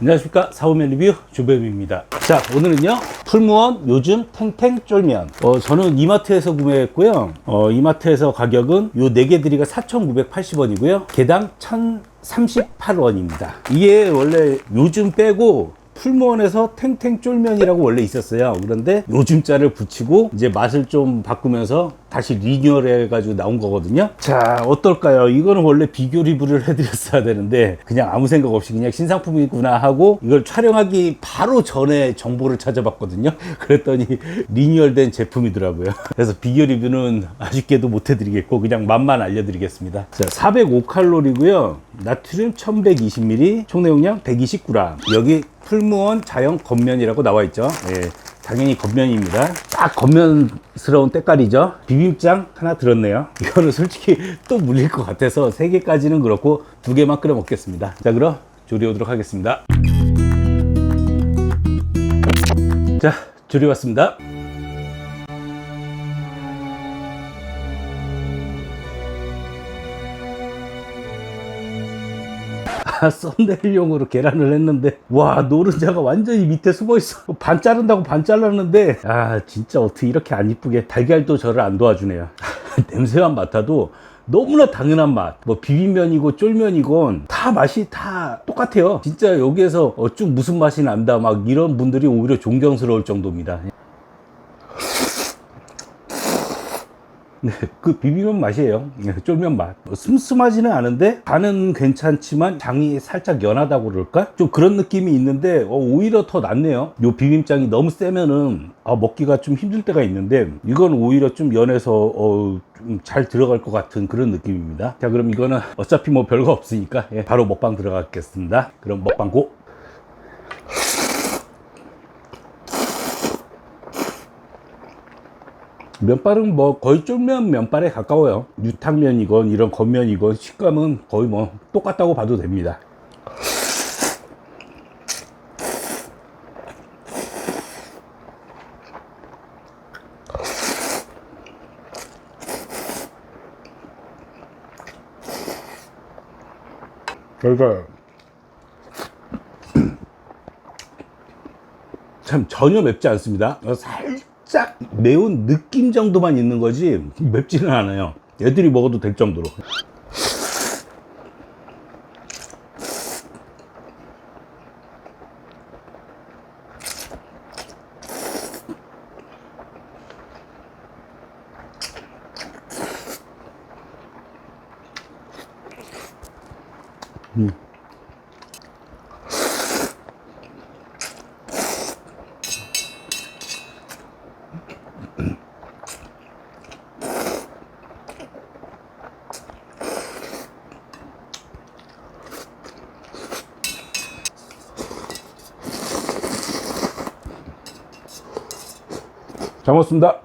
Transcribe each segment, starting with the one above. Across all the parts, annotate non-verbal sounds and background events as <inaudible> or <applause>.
안녕하십니까. 사오면 리뷰 주뱀입니다. 자 오늘은요. 풀무원 요즘 탱탱 쫄면. 어, 저는 이마트에서 구매했고요. 어, 이마트에서 가격은 요 4개 들이가 4,980원이고요. 개당 1,038원입니다. 이게 원래 요즘 빼고 풀무원에서 탱탱 쫄면이라고 원래 있었어요. 그런데 요즘 자를 붙이고 이제 맛을 좀 바꾸면서 다시 리뉴얼 해 가지고 나온 거거든요. 자, 어떨까요? 이거는 원래 비교 리뷰를 <laughs> 해드렸어야 되는데 그냥 아무 생각 없이 그냥 신상품이구나 하고 이걸 촬영하기 바로 전에 정보를 찾아봤거든요. <laughs> 그랬더니 리뉴얼된 제품이더라고요. 그래서 비교 리뷰는 아쉽게도 못 해드리겠고 그냥 맛만 알려드리겠습니다. 자, 405칼로리고요. 나트륨 1120ml, 총 내용량 129g. 여기 풀무원 자연 겉면이라고 나와 있죠. 예, 당연히 겉면입니다. 딱 겉면스러운 때깔이죠. 비빔장 하나 들었네요. 이거는 솔직히 또 물릴 것 같아서 세 개까지는 그렇고 두 개만 끓여 먹겠습니다. 자, 그럼 조리 오도록 하겠습니다. 자, 조리 왔습니다. 아, 썸네일용으로 계란을 했는데 와 노른자가 완전히 밑에 숨어 있어 반 자른다고 반 잘랐는데 아 진짜 어떻게 이렇게 안 이쁘게 달걀도 저를 안 도와주네요 <laughs> 냄새만 맡아도 너무나 당연한 맛. 뭐 비빔면이고 쫄면이건 다 맛이 다 똑같아요. 진짜 여기에서 어쭉 무슨 맛이 난다. 막 이런 분들이 오히려 존경스러울 정도입니다. 네, 그 비빔면 맛이에요. 네, 쫄면 맛. 뭐 슴슴하지는 않은데 간은 괜찮지만 장이 살짝 연하다고 그럴까? 좀 그런 느낌이 있는데 어, 오히려 더 낫네요. 요 비빔장이 너무 세면은 아, 먹기가 좀 힘들 때가 있는데 이건 오히려 좀 연해서 어, 좀 잘 들어갈 것 같은 그런 느낌입니다. 자, 그럼 이거는 어차피 뭐 별거 없으니까 예, 바로 먹방 들어가겠습니다. 그럼 먹방 고. 면발은 뭐 거의 쫄면 면발에 가까워요. 유탕면이건 이런 겉면이건 식감은 거의 뭐 똑같다고 봐도 됩니다. 그러니까 참 전혀 맵지 않습니다. 어, 살짝 매운 느낌 정도만 있는 거지 맵지는 않아요. 애들이 먹어도 될 정도로. 잘 먹었습니다.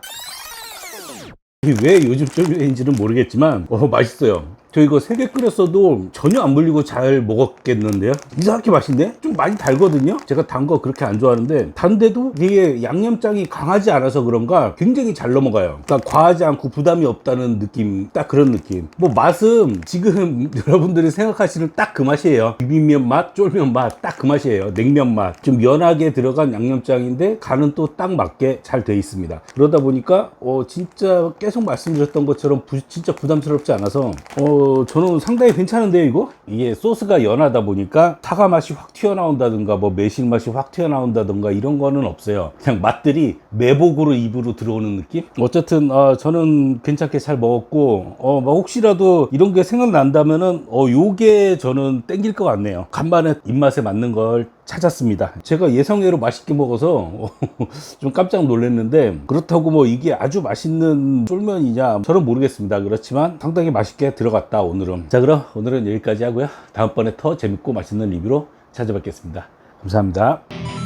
왜 요즘 쫄면인지는 모르겠지만 어, 맛있어요. 저 이거 세개 끓였어도 전혀 안 물리고 잘 먹었겠는데요? 이상하게 맛있네? 좀 많이 달거든요? 제가 단 거 그렇게 안 좋아하는데 단데도 이게 양념장이 강하지 않아서 그런가 굉장히 잘 넘어가요. 그러니까 과하지 않고 부담이 없다는 느낌, 딱 그런 느낌. 뭐 맛은 지금 <laughs> 여러분들이 생각하시는 딱 그 맛이에요. 비빔면 맛, 쫄면 맛, 딱 그 맛이에요. 냉면 맛. 좀 연하게 들어간 양념장인데 간은 또 딱 맞게 잘 돼 있습니다. 그러다 보니까 어, 진짜 계속 말씀드렸던 것처럼 부- 진짜 부담스럽지 않아서 어, 저는 상당히 괜찮은데요, 이거? 이게 소스가 연하다 보니까 사과 맛이 확 튀어나온다든가 뭐 매실 맛이 확 튀어나온다든가 이런 거는 없어요. 그냥 맛들이 매복으로 입으로 들어오는 느낌? 어쨌든 어, 저는 괜찮게 잘 먹었고 어, 뭐 혹시라도 이런 게 생각난다면은 어, 요게 저는 땡길 것 같네요. 간만에 입맛에 맞는 걸 찾았습니다. 제가 예상외로 맛있게 먹어서 <laughs> 좀 깜짝 놀랐는데 그렇다고 뭐 이게 아주 맛있는 쫄면이냐 저는 모르겠습니다. 그렇지만 상당히 맛있게 들어갔다 오늘은. 자 그럼 오늘은 여기까지 하고요. 다음번에 더 재밌고 맛있는 리뷰로 찾아뵙겠습니다. 감사합니다.